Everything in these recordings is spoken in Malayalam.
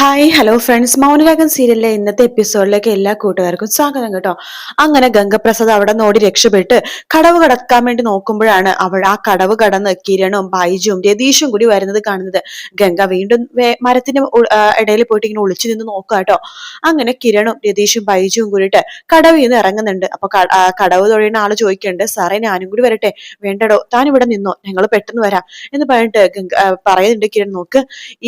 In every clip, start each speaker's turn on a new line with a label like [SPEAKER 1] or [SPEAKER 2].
[SPEAKER 1] ഹായ് ഹലോ ഫ്രണ്ട്സ് മൗനരാഗൻ സീരിയലിലെ ഇന്നത്തെ എപ്പിസോഡിലേക്ക് എല്ലാ കൂട്ടുകാർക്കും സ്വാഗതം കേട്ടോ. അങ്ങനെ ഗംഗപ്രസാദ് അവിടെ നോടി രക്ഷപ്പെട്ട് കടവ് കടക്കാൻ വേണ്ടി നോക്കുമ്പോഴാണ് അവൾ ആ കടവ് കടന്ന് കിരണും ബൈജും രതീഷും കൂടി വരുന്നത് കാണുന്നത്. ഗംഗ വീണ്ടും മരത്തിന്റെ ഇടയിൽ പോയിട്ട് ഇങ്ങനെ ഒളിച്ചു നിന്ന് നോക്കുക കേട്ടോ. അങ്ങനെ കിരണും രതീഷും ബൈജുവും കൂടിയിട്ട് കടവിൽ നിന്ന് ഇറങ്ങുന്നുണ്ട്. അപ്പൊ കടവ് തൊഴിയുന്ന ആൾ ചോദിക്കുന്നുണ്ട് സാറേ ഞാനും കൂടി വരട്ടെ. വേണ്ടടോ താൻ ഇവിടെ നിന്നോ? ഞങ്ങൾ പെട്ടെന്ന് വരാം. എന്ന് പറഞ്ഞിട്ട് പറയുന്നുണ്ട് കിരൺ നോക്ക്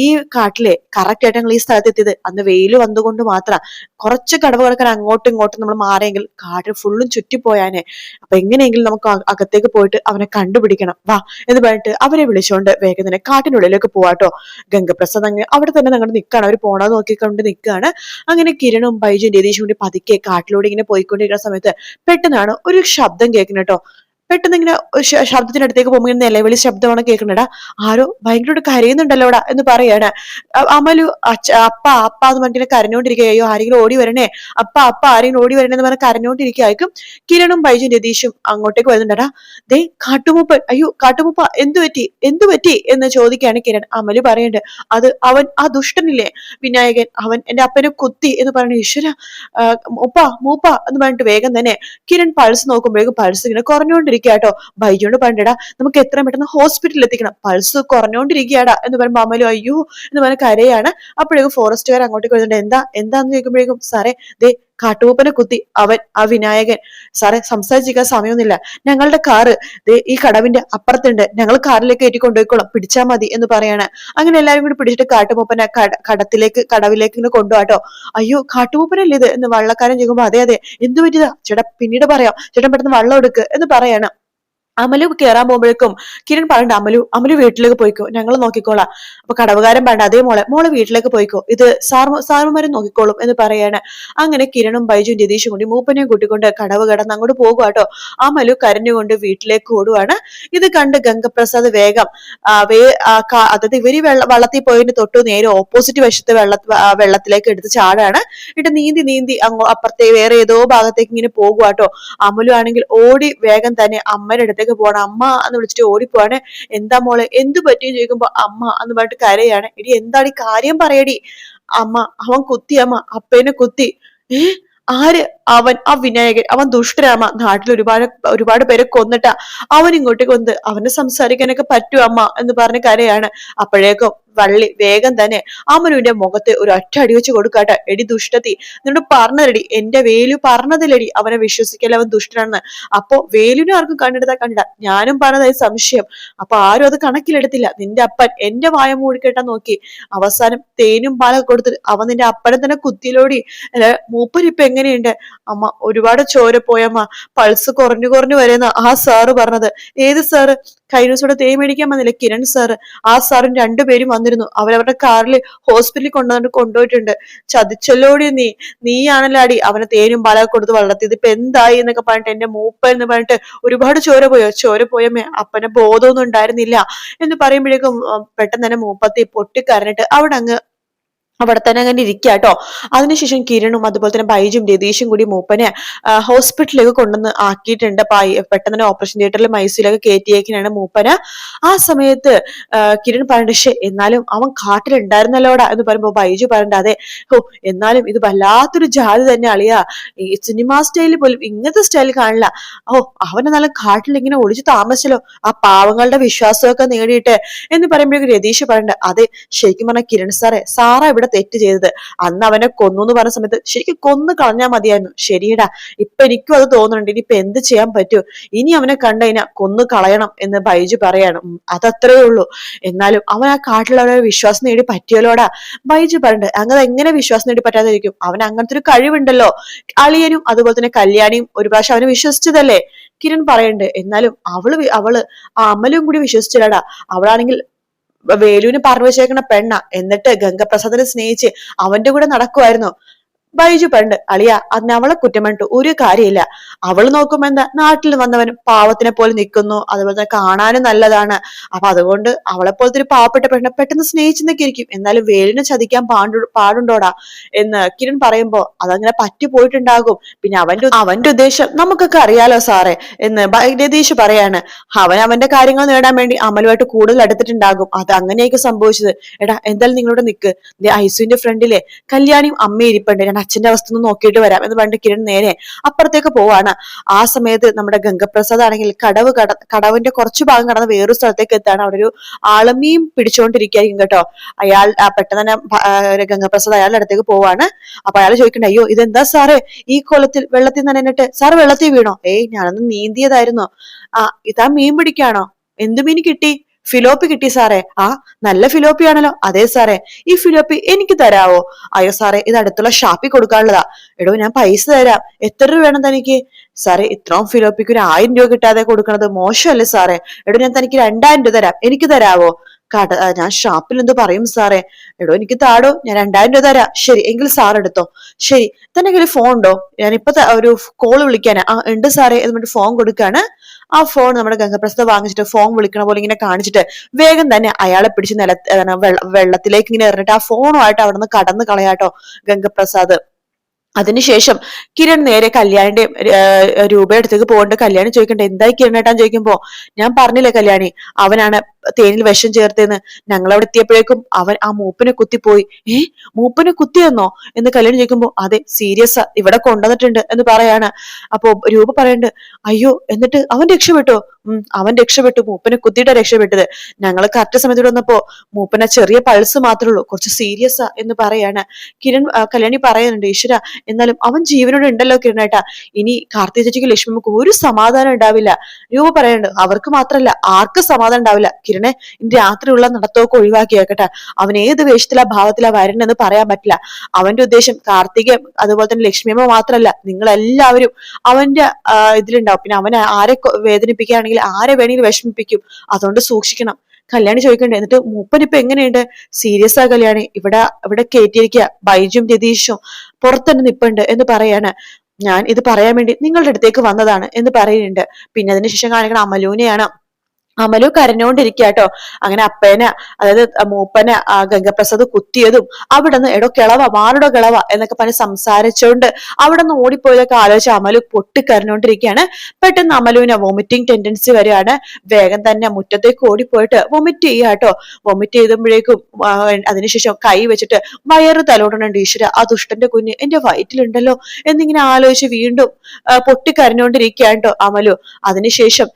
[SPEAKER 1] ഈ കാട്ടിലെ കറക്റ്റ് ആയിട്ട് ഈ സ്ഥലത്ത് എത്തിയത് അന്ന് വെയിൽ വന്നുകൊണ്ട് മാത്രം. കുറച്ച് കടവ് കിടക്കാൻ അങ്ങോട്ടും ഇങ്ങോട്ടും നമ്മൾ മാറിയെങ്കിൽ കാട് ഫുള്ളും ചുറ്റിപ്പോയാനെ. അപ്പൊ എങ്ങനെയെങ്കിലും നമുക്ക് അകത്തേക്ക് പോയിട്ട് അവനെ കണ്ടുപിടിക്കണം. വാ എന്ന് പറഞ്ഞിട്ട് അവരെ വിളിച്ചുകൊണ്ട് വേഗം തന്നെ കാട്ടിനുള്ളിലേക്ക് പോവാട്ടോ. ഗംഗപ്രസാദ് അങ്ങനെ അവിടെ തന്നെ ഞങ്ങൾ നിൽക്കുകയാണ് അവർ പോണത് നോക്കിക്കൊണ്ട് നിൽക്കുകയാണ് അങ്ങനെ കിരണും ബൈജും രതീഷും കൂടി പതുക്കെ കാട്ടിലൂടെ ഇങ്ങനെ പോയിക്കൊണ്ടിരിക്കുന്ന സമയത്ത് പെട്ടെന്നാണ് ഒരു ശബ്ദം കേൾക്കുന്നത് കേട്ടോ. പെട്ടെന്ന് ഇങ്ങനെ ശബ്ദത്തിനടുത്തേക്ക് പോകുമ്പോൾ നിലവിളി ശബ്ദമാണ് കേൾക്കണടാ. ആരോ ഭയങ്കരമായിട്ട് കരയുന്നുണ്ടല്ലോടാ എന്ന് പറയാണ്. അമലു അച്ഛ അപ്പ അപ്പ എന്ന് പറഞ്ഞിട്ട് കരഞ്ഞോണ്ടിരിക്കുക ആരെങ്കിലും ഓടി വരണേ? അപ്പ അപ്പ ആരെങ്കിലും ഓടി വരണേ എന്ന് പറഞ്ഞ് കരഞ്ഞോണ്ടിരിക്കുകയായിരിക്കും. കിരണും ബൈജും രതീഷും അങ്ങോട്ടേക്ക് വരുന്നുണ്ടടാ. ദേ കാട്ടുമുപ്പൻ അയ്യോ കാട്ടുമുപ്പ എന്തു പറ്റി? എന്തു പറ്റി? എന്ന് ചോദിക്കുകയാണ് കിരൺ. അമലു പറയുന്നുണ്ട് അത് അവൻ ആ ദുഷ്ടനില്ലേ? വിനായകൻ അവൻ എന്റെ അപ്പനെ കുത്തി എന്ന് പറഞ്ഞു ഈശ്വര മൂപ്പ മൂപ്പ എന്ന് പറഞ്ഞിട്ട് വേഗം തന്നെ കിരൺ പൾസ് നോക്കുമ്പോഴേക്കും പൾസ് ഇങ്ങനെ കുറഞ്ഞുകൊണ്ടിരിക്കും. ഇരിക്കാട്ടോ ബൈജോണ്ട് പറഞ്ഞടാ നമുക്ക് എത്ര പെട്ടെന്ന് ഹോസ്പിറ്റലിൽ എത്തിക്കണം. പൾസ് കുറഞ്ഞോണ്ടിരിക്കുകയാടാ. എന്ന് പറയുമ്പോൾ അമലു അയ്യോ എന്ന് പറഞ്ഞ കരയാണ്. അപ്പോഴേക്കും ഫോറസ്റ്റുകാർ അങ്ങോട്ടേക്ക് വരുന്നുണ്ട്. എന്താ? എന്താന്ന് ചോദിക്കുമ്പോഴേക്കും സാറേ ദേ കാട്ടുമൂപ്പനെ കുത്തി അവൻ ആ വിനായകൻ സാറെ സംസാരിച്ചിരിക്കാൻ സമയമൊന്നുമില്ല ഞങ്ങളുടെ കാറ് ഈ കടവിന്റെ അപ്പുറത്തുണ്ട്. ഞങ്ങൾ കാറിലേക്ക് കയറ്റി കൊണ്ടുപോയിക്കോളാം. പിടിച്ചാൽ മതി എന്ന് പറയാണ്. അങ്ങനെ എല്ലാവരും കൂടി പിടിച്ചിട്ട് കാട്ടുമൂപ്പനെ കടത്തിലേക്ക് കടവിലേക്ക് ഇങ്ങനെ കൊണ്ടുപോട്ടോ അയ്യോ കാട്ടുമൂപ്പനല്ലേ ഇത്? എന്ന് വള്ളക്കാരൻ ചെയ്യുമ്പോ അതെ അതെ. എന്തു പറ്റിയതാ? ചേട്ടാ പിന്നീട് പറയാം. ചേട്ടൻ പെട്ടെന്ന് വള്ളം എടുക്ക് എന്ന് പറയാണ്. അമലു കയറാൻ പോകുമ്പോഴേക്കും കിരൺ പറയണ്ട അമലു അമലു വീട്ടിലേക്ക് പോയിക്കോ ഞങ്ങൾ നോക്കിക്കോളാം. അപ്പൊ കടവുകാരൻ പറയണ്ട അതേ മോളെ മോളെ വീട്ടിലേക്ക് പോയിക്കോ ഇത് സാർ സാറുമാരും നോക്കിക്കോളും എന്ന് പറയാണ്. അങ്ങനെ കിരണും ബൈജും രതീഷും കൂടി മൂപ്പനെയും കൂട്ടിക്കൊണ്ട് കടവ് കടന്ന് അങ്ങോട്ട് പോകുക കേട്ടോ അമലു കരഞ്ഞുകൊണ്ട് വീട്ടിലേക്ക് ഓടുവാണ്. ഇത് കണ്ട് ഗംഗപ്രസാദ് വേഗം വേ അതായത് ഇവർ വെള്ള വള്ളത്തിൽ പോയതിന് തൊട്ട് നേരെ ഓപ്പോസിറ്റ് വശത്ത് വെള്ള വെള്ളത്തിലേക്ക് എടുത്ത് ചാടാണ്. ഇട്ട് നീന്തി നീന്തി അങ്ങോ അപ്പുറത്തെ വേറെ ഏതോ ഭാഗത്തേക്ക് ഇങ്ങനെ പോകുക കേട്ടോ അമലു ആണെങ്കിൽ ഓടി വേഗം തന്നെ അമ്മയുടെ അടുത്ത് അടുത്തേക്ക് പോകണം. അമ്മ എന്ന് വിളിച്ചിട്ട് ഓടിപ്പോവാണ്. എന്താ മോളെ? എന്ത് പറ്റിയെന്ന് ചോദിക്കുമ്പോ അമ്മ എന്ന് പറഞ്ഞിട്ട് കരയാണ്. എടി എന്താണ് ഈ കാര്യം പറയടി? അമ്മ അവൻ കുത്തി അമ്മ അപ്പേനെ കുത്തി. ഏ? ആര്? അവൻ ആ വിനായകൻ അവൻ ദുഷ്ടരാമ. നാട്ടിൽ ഒരുപാട് ഒരുപാട് പേരെ കൊന്നിട്ട. അവൻ ഇങ്ങോട്ടേക്ക് വന്ന് അവനെ സംസാരിക്കാനൊക്കെ പറ്റൂ അമ്മ എന്ന് പറഞ്ഞ കരയാണ്. അപ്പോഴേക്കും വള്ളി വേഗം തന്നെ അമനുവിന്റെ മുഖത്ത് ഒരു ഒറ്റ അടി വെച്ച് കൊടുക്കാട്ടെ. എടി ദുഷ്ടത്തി നിന്നോട് പറഞ്ഞതടി എന്റെ വേലു പറഞ്ഞതിലടി അവനെ വിശ്വസിക്കല്ല അവൻ ദുഷ്ടനാണെന്ന്. അപ്പോ വേലുവിനെ ആർക്കും കണ്ടെടുത്താ കണ്ടില്ല. ഞാനും പറഞ്ഞതായി സംശയം. അപ്പൊ ആരും അത് കണക്കിലെടുത്തില്ല. നിന്റെ അപ്പൻ എന്റെ വായ മൂടിക്കെട്ടാൻ നോക്കി. അവസാനം തേനും പാലൊക്കെ കൊടുത്ത് അവൻ നിന്റെ അപ്പനെ തന്നെ കുത്തിയിലോടി. മൂപ്പരിപ്പ് എങ്ങനെയുണ്ട്? അമ്മ ഒരുപാട് ചോര പോയമ്മ പൾസ് കുറഞ്ഞു കുറഞ്ഞു വരുന്ന ആ സാറ് പറഞ്ഞത്. ഏത് സാറ്? ദിവസം തേ മേടിക്കാൻ വന്നില്ല. കിരൺ സാറ് ആ സാറും രണ്ടുപേരും വന്നിരുന്നു. അവരവരുടെ കാറിൽ ഹോസ്പിറ്റലിൽ കൊണ്ടുവന്നിട്ട് കൊണ്ടുപോയിട്ടുണ്ട്. ചതിച്ചല്ലോടി നീ. നീയാണല്ലോ അടി. അവനെ തേനും പാലൊക്കെ കൊടുത്ത് വളർത്തി ഇതിപ്പോ എന്തായി എന്നൊക്കെ പറഞ്ഞിട്ട് എന്റെ മൂപ്പ എന്ന് പറഞ്ഞിട്ട് ഒരുപാട് ചോര പോയോ? ചോര പോയമ്മേ അപ്പനെ ബോധമൊന്നും ഉണ്ടായിരുന്നില്ല. എന്ന് പറയുമ്പോഴേക്കും പെട്ടെന്ന് തന്നെ മൂപ്പത്തി പൊട്ടിക്കരഞ്ഞിട്ട് അവിടെ അങ്ങ് അവിടെ തന്നെ അങ്ങനെ ഇരിക്കുക കേട്ടോ അതിനുശേഷം കിരണും അതുപോലെ തന്നെ ബൈജും രതീഷും കൂടി മൂപ്പനെ ഹോസ്പിറ്റലിലേക്ക് കൊണ്ടുവന്ന് ആക്കിയിട്ടുണ്ട്. പെട്ടെന്ന് തന്നെ ഓപ്പറേഷൻ തിയേറ്ററിൽ മൈസൂരിലൊക്കെ കയറ്റിയേക്കിനാണ് മൂപ്പന്. ആ സമയത്ത് കിരൺ പറഞ്ഞിട്ട് പക്ഷെ എന്നാലും അവൻ കാട്ടിലുണ്ടായിരുന്നല്ലോടാ എന്ന് പറയുമ്പോൾ ബൈജു പറയണ്ട അതെ ഓ എന്നാലും ഇത് വല്ലാത്തൊരു ജാതി തന്നെ അളിയാ. ഈ സിനിമാ സ്റ്റൈലിൽ പോലും ഇങ്ങനത്തെ സ്റ്റൈൽ കാണില്ല. ഓ അവനെ നല്ല കാട്ടിൽ ഇങ്ങനെ ഒളിച്ചു താമസിച്ചല്ലോ. ആ പാവങ്ങളുടെ വിശ്വാസമൊക്കെ നേടിയിട്ട് എന്ന് പറയുമ്പോഴേക്കും രതീഷ് പറയണ്ട അതെ ശരിക്കും പറഞ്ഞ കിരൺ സാറേ സാറാ ഇവിടെ തെറ്റ് ചെയ്തത്. അന്ന് അവനെ കൊന്നു എന്ന് പറഞ്ഞ സമയത്ത് ശരിക്കും കൊന്നു കളഞ്ഞാൽ മതിയായിരുന്നു. ശരിയടാ ഇപ്പൊ എനിക്കും അത് തോന്നുന്നുണ്ട്. ഇനിയിപ്പൊ എന്ത് ചെയ്യാൻ പറ്റുമോ ഇനി അവനെ കണ്ടതിനാ കൊന്നു കളയണം എന്ന് ബൈജു പറയാണ്. അതത്രേ ഉള്ളൂ. എന്നാലും അവൻ ആ കാട്ടിലുള്ളവരെ വിശ്വാസം നേടി പറ്റിയല്ലോടാ. ബൈജു പറഞ്ഞിട്ട് അങ്ങനെ എങ്ങനെ വിശ്വാസം നേടി പറ്റാതിരിക്കും? അവൻ അങ്ങനത്തെ ഒരു കഴിവുണ്ടല്ലോ. അളിയനും അതുപോലെ തന്നെ കല്യാണിയും ഒരു പ്രാവശ്യം അവനെ വിശ്വസിച്ചതല്ലേ? കിരൺ പറയണ്ട് എന്നാലും അവൾ അവൾ ആ അമലും കൂടി വിശ്വസിച്ചില്ലടാ അവളാണെങ്കിൽ വേലുവിന് പറഞ്ഞു വെച്ചേക്കുന്ന പെണ്ണ. എന്നിട്ട് ഗംഗപ്രസാദിനെ സ്നേഹിച്ച് അവന്റെ കൂടെ നടക്കുമായിരുന്നു ബൈജു പണ്ട് അളിയ അതിന് അവളെ കുറ്റം പറഞ്ഞിട്ട് ഒരു കാര്യമില്ല. അവൾ നോക്കുമ്പോ എന്താ നാട്ടിൽ വന്നവൻ പാവത്തിനെ പോലെ നിൽക്കുന്നു അതുപോലെ തന്നെ കാണാനും നല്ലതാണ്. അപ്പൊ അതുകൊണ്ട് അവളെ പോലത്തെ ഒരു പാവപ്പെട്ട പെണ്ണെ പെട്ടെന്ന് സ്നേഹിച്ചെന്നൊക്കെ ഇരിക്കും എന്നാലും വേലിനെ ചതിക്കാൻ പാടു പാടുണ്ടോടാ? എന്ന് കിരൺ പറയുമ്പോ അതങ്ങനെ പറ്റി പോയിട്ടുണ്ടാകും. പിന്നെ അവന്റെ അവന്റെ ഉദ്ദേശം നമുക്കൊക്കെ അറിയാലോ സാറേ. എന്ന് രതീഷ് പറയാണ്. അവൻ അവന്റെ കാര്യങ്ങൾ നേടാൻ വേണ്ടി അമലുമായിട്ട് കൂടുതൽ അടുത്തിട്ടുണ്ടാകും. അത് അങ്ങനെയൊക്കെ സംഭവിച്ചത്. എടാ എന്തായാലും നിങ്ങളോട് നിക്ക്. ഐസുവിന്റെ ഫ്രണ്ടിലെ കല്യാണിയും അമ്മയും ഇരിപ്പുണ്ട്. അച്ഛന്റെ അവസ്ഥ ഒന്ന് നോക്കിയിട്ട് വരാം എന്ന് പറഞ്ഞിട്ട് കിരൺ നേരെ അപ്പുറത്തേക്ക് പോവാണ്. ആ സമയത്ത് നമ്മുടെ ഗംഗപ്രസാദ് ആണെങ്കിൽ കടവ് കട കടവിന്റെ കുറച്ച് ഭാഗം കടന്ന് വേറൊരു സ്ഥലത്തേക്ക് എത്താണ്. അവിടെ ഒരു ആളമീൻ പിടിച്ചുകൊണ്ടിരിക്കുകയായിരിക്കും കേട്ടോ. അയാൾ പെട്ടെന്ന് തന്നെ ഗംഗപ്രസാദ് അയാളുടെ അടുത്തേക്ക് പോവാണ്. അപ്പൊ അയാൾ ചോദിക്കണ്ട അയ്യോ ഇതെന്താ സാറേ? ഈ കൊലത്തിൽ വെള്ളത്തിൽ നനഞ്ഞിട്ട് സാറ് വെള്ളത്തിൽ വീണോ? ഏയ് ഞാനൊന്ന് നീന്തിയതായിരുന്നോ. ആ ഇതാ മീൻ പിടിക്കാണോ? എന്ത് മീൻ കിട്ടി? ഫിലോപ്പി കിട്ടി സാറേ. ആ നല്ല ഫിലോപ്പി ആണല്ലോ. അതെ സാറേ. ഈ ഫിലോപ്പി എനിക്ക് തരാവോ? അയ്യോ സാറേ ഇത് അടുത്തുള്ള ഷാപ്പിൽ കൊടുക്കാനുള്ളതാ. എടോ ഞാൻ പൈസ തരാം. എത്ര രൂപ വേണം തനിക്ക്? സാറേ ഇത്രയും ഫിലോപ്പിക്ക് ഒരു ആയിരം രൂപ കിട്ടാതെ കൊടുക്കണത് മോശമല്ലേ സാറേ? എടോ ഞാൻ തനിക്ക് രണ്ടായിരം രൂപ തരാം. എനിക്ക് തരാവോ? കട ഞാൻ ഷാപ്പിൽ എന്ത് പറയും സാറേ എടോ എനിക്ക് താടോ ഞാൻ രണ്ടായിരം രൂപ തരാം. ശരി എങ്കിൽ സാർ എടുത്തോ. ശരി തന്നെ കയ്യിൽ ഫോൺ ഉണ്ടോ? ഞാനിപ്പോ ഇപ്പൊ ഒരു കോൾ വിളിക്കാനാ. ആ ഉണ്ട് സാറേ എന്ന് പറഞ്ഞിട്ട് ഫോൺ കൊടുക്കാണ്. ആ ഫോൺ നമ്മുടെ ഗംഗപ്രസ്ഥ വാങ്ങിച്ചിട്ട് ഫോൺ വിളിക്കണ പോലെ ഇങ്ങനെ കാണിച്ചിട്ട് വേഗം തന്നെ അയാളെ പിടിച്ച് നില വെള്ളത്തിലേക്ക് ഇങ്ങനെ എറിഞ്ഞിട്ട് ആ ഫോണുമായിട്ട് അവിടെ നിന്ന് കടന്നു കളയാട്ടോ ഗംഗപ്രസാദ്. അതിനുശേഷം കിരൺ നേരെ കല്യാണിന്റെ രൂപയുടെ അടുത്തേക്ക് പോകേണ്ട. കല്യാണി ചോദിക്കണ്ടേ എന്തായി കിരണേട്ടാൻ ചോദിക്കുമ്പോ ഞാൻ പറഞ്ഞില്ലേ കല്യാണി അവനാണ് തേനിൽ വിഷം ചേർത്തേന്ന് ഞങ്ങൾ അവിടെ എത്തിയപ്പോഴേക്കും അവൻ ആ മൂപ്പനെ കുത്തിപ്പോയി. ഏ മൂപ്പനെ കുത്തിയെന്നോ? എന്ന് കല്യാണി ചോദിക്കുമ്പോ അതെ സീരിയസ് ഇവിടെ കൊണ്ടുവന്നിട്ടുണ്ട് എന്ന് പറയാണ്. അപ്പോ രൂപ പറയണ്ട് അയ്യോ എന്നിട്ട് അവൻ രക്ഷപ്പെട്ടോ? അവൻ രക്ഷപ്പെട്ടു മൂപ്പനെ കുത്തിയിട്ടാ രക്ഷപ്പെട്ടത്. ഞങ്ങൾ കറക്റ്റ് സമയത്ത് വന്നപ്പോ മൂപ്പന ചെറിയ പൾസ് മാത്രമേ ഉള്ളൂ കുറച്ച് സീരിയസ് എന്ന് പറയാണ്. കിരൺ കല്യാണി പറയുന്നുണ്ട് ഈശ്വര എന്നാലും അവൻ ജീവനോട് ഉണ്ടല്ലോ കിരണേട്ടാ. ഇനി കാർത്തിക ചേച്ചിക്ക് ലക്ഷ്മിക്ക് ഒരു സമാധാനം ഉണ്ടാവില്ല. രൂപ പറയുന്നുണ്ട് അവർക്ക് മാത്രല്ല ആർക്കും സമാധാനം ഉണ്ടാവില്ല. കിരണെ ഇനി രാത്രിയുള്ള നടത്തമൊക്കെ ഒഴിവാക്കിയേക്കട്ടെ അവൻ ഏത് വേഷത്തിലാ ഭാവത്തിലാ വരണെന്ന് പറയാൻ പറ്റില്ല. അവന്റെ ഉദ്ദേശം കാർത്തിക അതുപോലെ തന്നെ ലക്ഷ്മിയമ്മ മാത്രല്ല നിങ്ങൾ എല്ലാവരും അവന്റെ ഇതിലുണ്ടാവും. പിന്നെ അവനെ ആരെ കൊ- വേദനിപ്പിക്കുകയാണെങ്കിൽ ആരെ വേണമെങ്കിലും വിഷമിപ്പിക്കും. അതുകൊണ്ട് സൂക്ഷിക്കണം. കല്യാണി ചോദിക്കണ്ടേ? എന്നിട്ട് മൂപ്പൻ ഇപ്പൊ എങ്ങനെയുണ്ട്? സീരിയസ് ആ കല്യാണി. ഇവിടെ ഇവിടെ കയറ്റിയിരിക്കുക ബൈജും രതീഷും പുറത്തന്നെ നിപ്പുണ്ട് എന്ന് പറയാണ്. ഞാൻ ഇത് പറയാൻ വേണ്ടി നിങ്ങളുടെ അടുത്തേക്ക് വന്നതാണ് എന്ന് പറയുന്നുണ്ട്. പിന്നെ അതിനുശേഷം കാണിക്കണം അമലൂനെയാണ്. അമലു കരഞ്ഞോണ്ടിരിക്കുക കേട്ടോ അങ്ങനെ അപ്പേനെ അതായത് മൂപ്പനെ ആ ഗംഗപ്രസാദ് കുത്തിയതും അവിടെ നിന്ന് എടോ കിളവ മാറുടോ കിളവ എന്നൊക്കെ പറഞ്ഞ് സംസാരിച്ചോണ്ട് അവിടെ നിന്ന് ഓടിപ്പോയതൊക്കെ ആലോചിച്ച് അമലു പൊട്ടിക്കരഞ്ഞോണ്ടിരിക്കുകയാണ്. പെട്ടെന്ന് അമലുവിന് വോമിറ്റിംഗ് ടെൻഡൻസി വരികയാണ്. വേഗം തന്നെ മുറ്റത്തേക്ക് ഓടിപ്പോയിട്ട് വൊമിറ്റ് ചെയ്യുക കേട്ടോ വൊമിറ്റ് ചെയ്തുമ്പോഴേക്കും അതിനുശേഷം കൈ വെച്ചിട്ട് വയറ് തലോടണുണ്ട് ഈശ്വര ആ ദുഷ്ടന്റെ കുഞ്ഞ് എന്റെ വയറ്റിലുണ്ടല്ലോ എന്നിങ്ങനെ ആലോചിച്ച് വീണ്ടും പൊട്ടിക്കരഞ്ഞുകൊണ്ടിരിക്കുകയാണ് കേട്ടോ അമലു. അതിനുശേഷം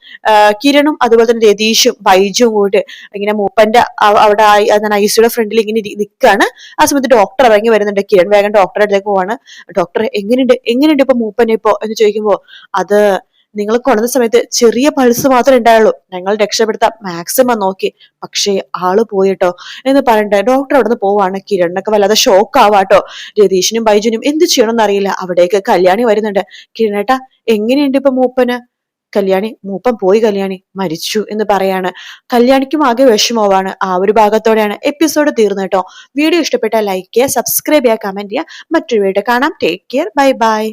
[SPEAKER 1] കിരണും അതുപോലെ തന്നെ രതീഷും ബൈജും കൂടി ഇങ്ങനെ മൂപ്പന്റെ അവിടെ ഐസിയുടെ ഫ്രണ്ടിൽ ഇങ്ങനെ നിൽക്കുകയാണ് ആ സമയത്ത് ഡോക്ടർ ഇറങ്ങി വരുന്നുണ്ട്. കിരൺ വേഗം ഡോക്ടറെ അടുത്തേക്ക് പോവാണ്. ഡോക്ടർ എങ്ങനെയുണ്ട്? എങ്ങനെയുണ്ട് ഇപ്പൊ മൂപ്പനെ ഇപ്പോ എന്ന് ചോദിക്കുമ്പോ അത് നിങ്ങൾ കൊണ്ടുന്ന സമയത്ത് ചെറിയ പൾസ് മാത്രമേ ഉണ്ടായുള്ളൂ. ഞങ്ങൾ രക്ഷപ്പെടുത്താൻ മാക്സിമം നോക്കി. പക്ഷേ ആൾ പോയിട്ടോ എന്ന് പറയണ്ടേ. ഡോക്ടർ അവിടെ നിന്ന് പോവാണ്. കിരണിനൊക്കെ വല്ലാതെ ഷോക്ക് ആവാട്ടോ. രതീഷിനും ബൈജുനും എന്ത് ചെയ്യണമെന്ന് അറിയില്ല. അവിടേക്ക് കല്യാണി വരുന്നുണ്ട്. കിരണേട്ടാ എങ്ങനെയുണ്ട് ഇപ്പൊ മൂപ്പന്? കല്യാണി മൂപ്പൻ പോയി കല്യാണി മരിച്ചു എന്ന് പറയാണ്. കല്യാണിക്കും ആകെ വിഷമവാണ് ആ ഒരു ഭാഗത്തോടെയാണ് എപ്പിസോഡ് തീർന്നു കേട്ടോ. വീഡിയോ ഇഷ്ടപ്പെട്ടാൽ ലൈക്ക് ചെയ്യുക സബ്സ്ക്രൈബ് ചെയ്യുക കമന്റ് ചെയ്യുക. മറ്റൊരു വീഡിയോ കാണാം. Take care bye bye